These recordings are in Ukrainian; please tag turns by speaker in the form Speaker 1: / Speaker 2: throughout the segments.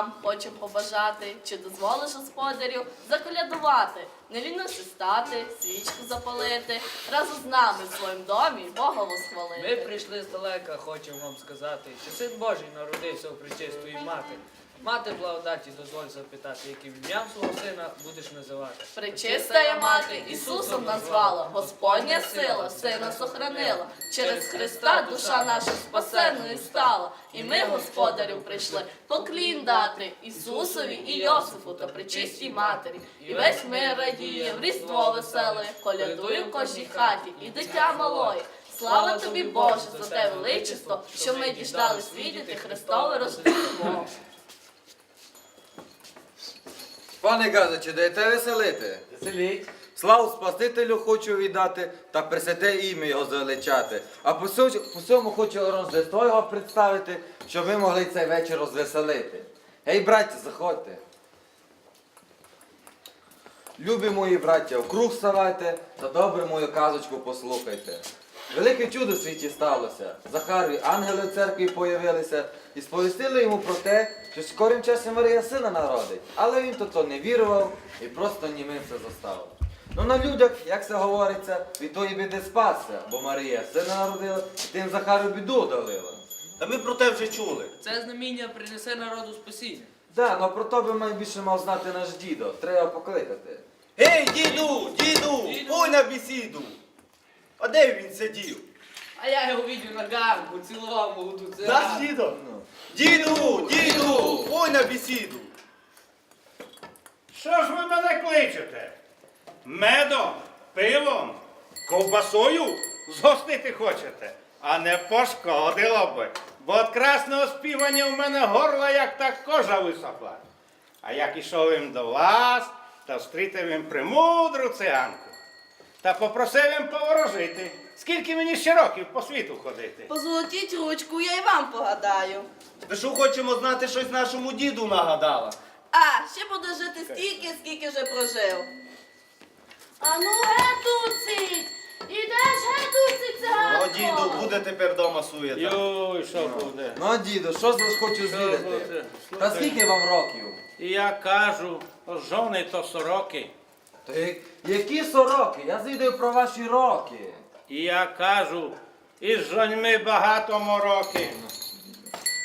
Speaker 1: вам хочемо побажати, чи дозволиш господарю заколядувати, не лінуся стати, свічку запалити, разом з нами в своїм домі Бога
Speaker 2: Ми
Speaker 1: восхвалити.
Speaker 2: прийшли здалека, хочемо вам сказати, що син Божий народився у причистої мати. Мати благодаті дозволь запитати, яким ім'ям свого сина будеш називати.
Speaker 1: Пречистая мати Ісусом назвала, Господня сила сина сохранила. Через Христа душа наша спасенною стала. І ми, господарю, прийшли поклін дати Ісусові і Йосифу та пречистій матері. І весь мир радіє, в різдво веселе, колядує в кожній хаті, і дитя малої. Слава тобі, Боже, за те величество, що ми діждались віддіти Христове Рождество.
Speaker 3: Пане Газичу, даєте веселити?
Speaker 2: Веселіть.
Speaker 3: Славу Спасителю хочу віддати та пресвяте ім'я його звеличати. А по всьому хочу Рождество його представити, щоб ми могли цей вечір розвеселити. Гей, браття, заходьте. Любі мої браття, вкруг ставайте та добре мою казочку послухайте. Велике чудо в світі сталося. Захарі, ангели в церкві появилися і сповістили йому про те, що скорим часом Марія сина народить. Але він то то не вірував і просто німим все зостав. Ну на людях, як це говориться, від тої біди спасся, бо Марія сина народила і тим Захару біду одолила.
Speaker 4: Та ми про те вже чули.
Speaker 2: Це знаміння принесе народу спасіння.
Speaker 3: Да, ну про то би найбільше мав знати наш дідо. Треба покликати.
Speaker 4: Гей, діду, діду, ой на бесіду. А де він сидів?
Speaker 2: А я його видів на ганку, цілував молоду
Speaker 4: Наш дідо?
Speaker 3: Ну.
Speaker 4: Діду, діду, ой на бесіду.
Speaker 5: Що ж ви мене кличете? Медом, пивом, ковбасою згостити хочете? А не пошкодило би, бо від красного співання в мене горло, як та кожа висохла. А як ішов їм до вас, то встрітив їм премудру циганку. Та попросив їм поворожити. Скільки мені ще років по світу ходити?
Speaker 6: Позолотіть ручку, я й вам погадаю.
Speaker 4: Ми що хочемо знати щось нашому діду нагадала.
Speaker 6: А, ще буду жити стільки, скільки вже прожив.
Speaker 1: Ану, гетуцик! Ідеш, гетуцик,
Speaker 4: О,
Speaker 1: циганко!
Speaker 4: діду, буде тепер дома суєта.
Speaker 5: Йой, що буде?
Speaker 3: Ну, діду, що ж вас хочу звідати? Та скільки вам років?
Speaker 5: І я кажу, жони то сороки.
Speaker 3: Та які сороки? Я звідаю про ваші роки.
Speaker 5: І я кажу, із жоньми багато мороки.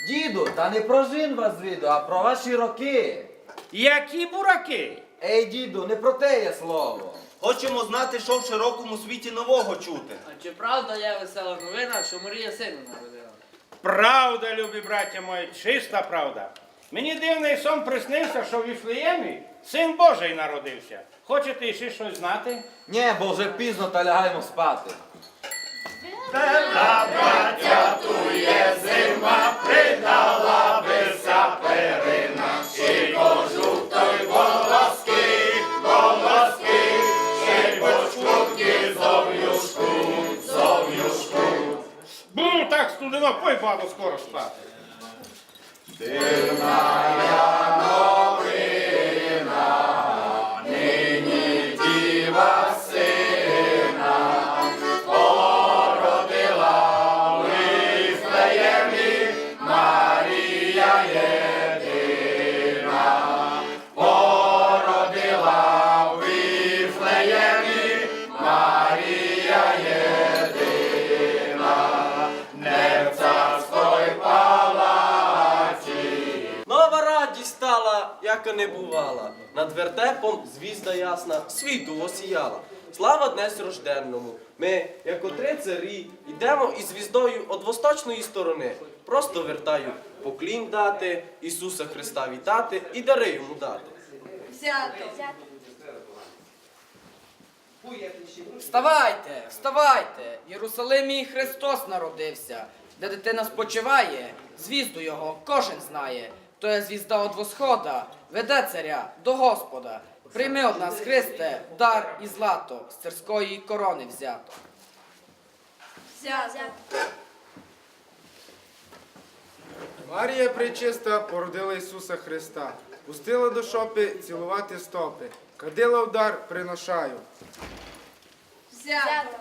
Speaker 3: Діду, та не про жін вас звіду, а про ваші роки.
Speaker 5: Які бураки?
Speaker 3: Ей, діду, не про те є слово.
Speaker 4: Хочемо знати, що в широкому світі нового чути.
Speaker 2: А чи правда є весела новина, що Марія сина народила?
Speaker 5: Правда, любі браття мої, чиста правда. Мені дивний сон приснився, що в Віфлеємі син Божий народився. Хочете ще щось знати?
Speaker 3: Ні, бо вже пізно та лягаємо спати.
Speaker 5: Бу, так студено, пой бабу скоро спати.
Speaker 7: திருநாயா не бувала. Над вертепом звізда ясна світу осіяла. Слава днес рожденному. Ми, як отри царі, йдемо із звіздою од восточної сторони. Просто вертаю поклін дати, Ісуса Христа вітати і дари йому дати.
Speaker 6: Взято.
Speaker 8: Вставайте, вставайте! В Єрусалимі Христос народився, де дитина спочиває, звізду його кожен знає. То є звізда од восхода, веде царя до Господа. Прийми од нас, Христе, дар і злато, з царської корони взято.
Speaker 6: Взято.
Speaker 9: Марія Пречиста породила Ісуса Христа, пустила до шопи цілувати стопи, кадила вдар приношаю.
Speaker 10: Взято.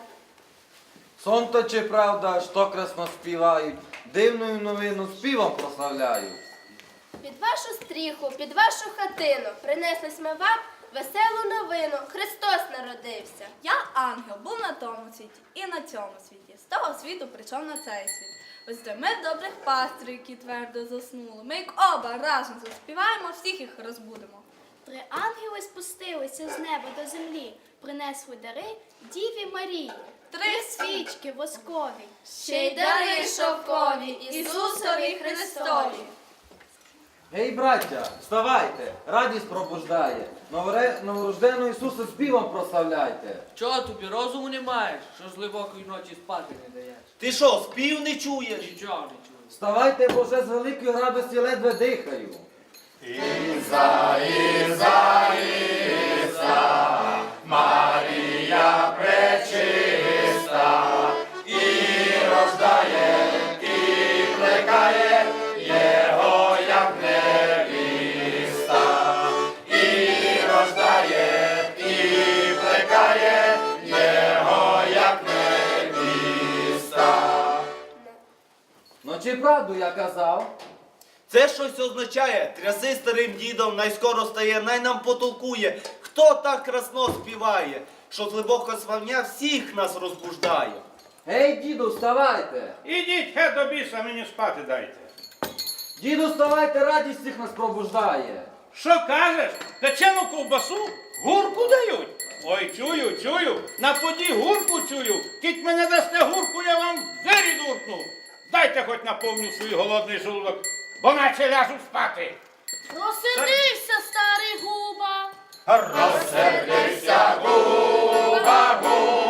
Speaker 3: Сон то чи правда, що красно співають, дивною новину співом прославляють.
Speaker 11: Під вашу стріху, під вашу хатину принесли ми вам веселу новину. Христос народився.
Speaker 12: Я ангел, був на тому світі і на цьому світі. З того світу прийшов на цей світ. Ось де ми добрих пастирів, які твердо заснули. Ми як оба разом заспіваємо, всіх їх розбудемо.
Speaker 11: Три ангели спустилися з неба до землі, принесли дари Діві Марії. Три свічки воскові,
Speaker 12: Ще й дари шовкові Ісусові Христові.
Speaker 3: Гей, браття, вставайте, радість пробуждає. Новоре- Новорожденого Ісуса співом прославляйте.
Speaker 2: Чого тобі розуму не маєш, що з глибокої ночі спати не даєш?
Speaker 4: Ти що, спів не чуєш?
Speaker 2: Нічого не чую.
Speaker 3: Вставайте, бо вже з великої радості ледве дихаю.
Speaker 13: Іза, Іза, Іза, Марія пречиста,
Speaker 3: правду я казав?
Speaker 4: Це щось означає. Тряси старим дідом, найскоро стає, най нам потолкує. Хто так красно співає, що глибоко свавня всіх нас розбуждає.
Speaker 3: Гей, діду, вставайте!
Speaker 5: Ідіть хе до біса, мені спати дайте.
Speaker 3: Діду, вставайте, радість всіх нас пробуждає.
Speaker 5: Що кажеш? Печену ковбасу? Гурку дають? Ой, чую, чую. На поді гурку чую. Кіть мене дасте гурку, я вам двері дуркну. Дайте хоч наповню свій голодний жолудок, бо наче ляжу спати.
Speaker 11: Розсердився старий губа.
Speaker 13: Розсердився губа, губа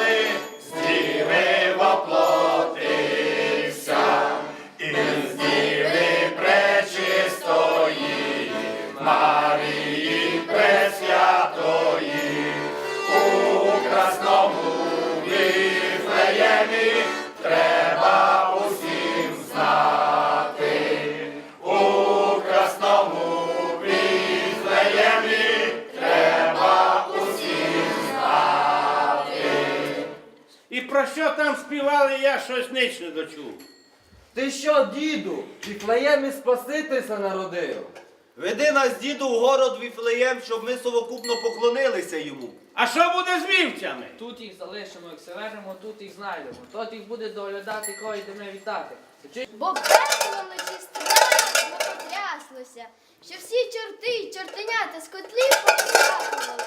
Speaker 5: れ про що там співали, я щось ніч не дочув.
Speaker 3: Ти що, діду, в Віфлеємі Спасителься народив?
Speaker 4: Веди нас, діду, в город Віфлеєм, щоб ми совокупно поклонилися йому.
Speaker 5: А що буде з вівцями?
Speaker 2: Тут їх залишимо, як северимо, тут їх знайдемо. Тот їх буде доглядати, кого йдемо вітати. Чи
Speaker 11: Бо пекло вночі страшно потряслося, що всі чорти й чортенята з котлів повискакували,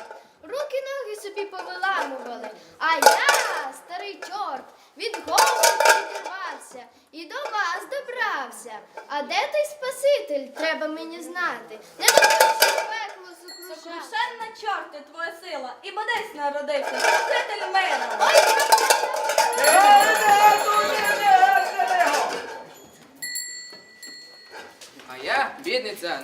Speaker 11: руки ноги собі повиламували, а я, старий чорт, від голоду відірвався і до вас добрався. А де той Спаситель, треба мені знати. Не допустив пекло сокрушати.
Speaker 12: Сокрушенна чорти, твоя сила, і десь народився, спаситель мира.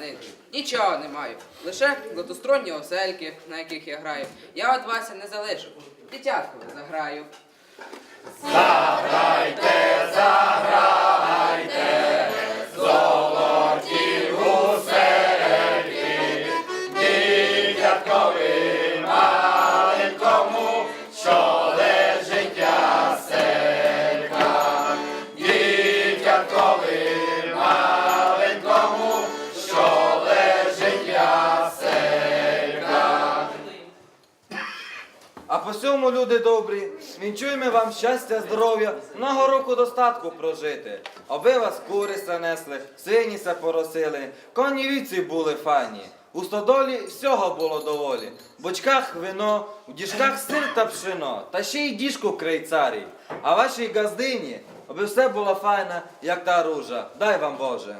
Speaker 14: Бідниця нічого не маю. Лише златостронні осельки, на яких я граю. Я от Вася не залишу. Дитятку заграю.
Speaker 13: Заграйте, заграйте, золоті гусельки, дитяткові маленькому, що
Speaker 3: по сьому, люди добрі, вінчуємо вам щастя, здоров'я, много року достатку прожити. Аби вас кури занесли, сині се поросили, коні віці були фані. У стодолі всього було доволі. В бочках вино, в діжках сир та пшено, та ще й діжку крий царій. А вашій газдині, аби все було файно, як та ружа. Дай вам Боже.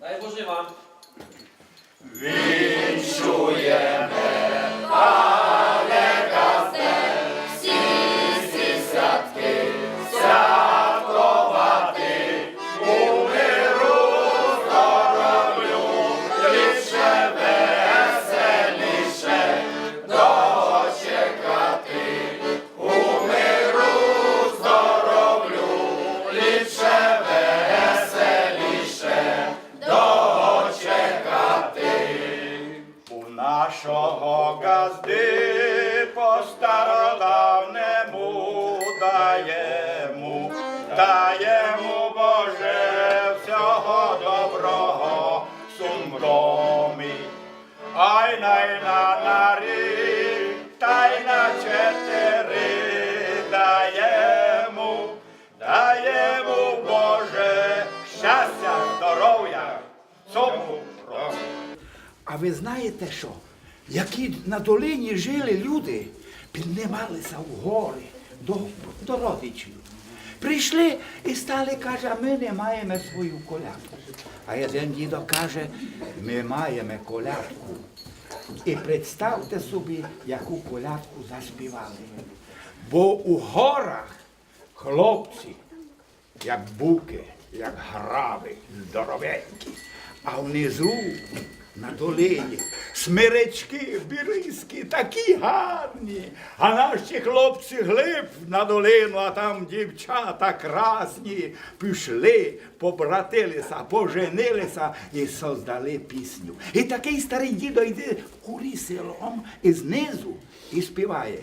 Speaker 7: Дай Боже вам.
Speaker 1: Всі
Speaker 5: нашого газди по стародавнему даємо, даємо Боже всього доброго сумдомі. Ай най на нарі, та й на чотири даємо, даємо Боже щастя,
Speaker 15: А ви знаєте що? Які на долині жили люди, піднімалися в гори до, до родичів. Прийшли і стали, каже, а ми не маємо свою колядку. А один дідо каже, ми маємо колядку. І представте собі, яку колядку заспівали. Бо у горах хлопці, як буки, як граби, здоровенькі, а внизу на долині смиречки, біризки, такі гарні. А наші хлопці глиб на долину, а там дівчата красні. Пішли, побратилися, поженилися і создали пісню. І такий старий дідо йде в курі селом і знизу і співає.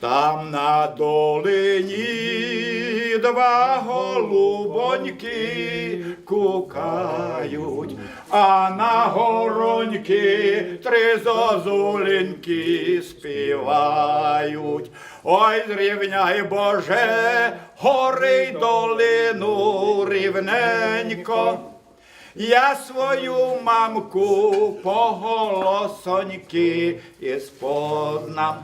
Speaker 15: Там на долині два голубоньки кукають, а на гороньки три зозуленьки співають. Ой, зрівняй Боже, гори й долину рівненько. Я свою мамку по голосоньки і спознам.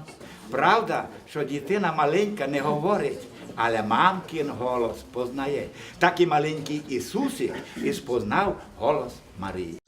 Speaker 15: Правда, що дитина маленька не говорить, але мамкін голос познає. Так і маленький Ісусик і спознав голос Марії.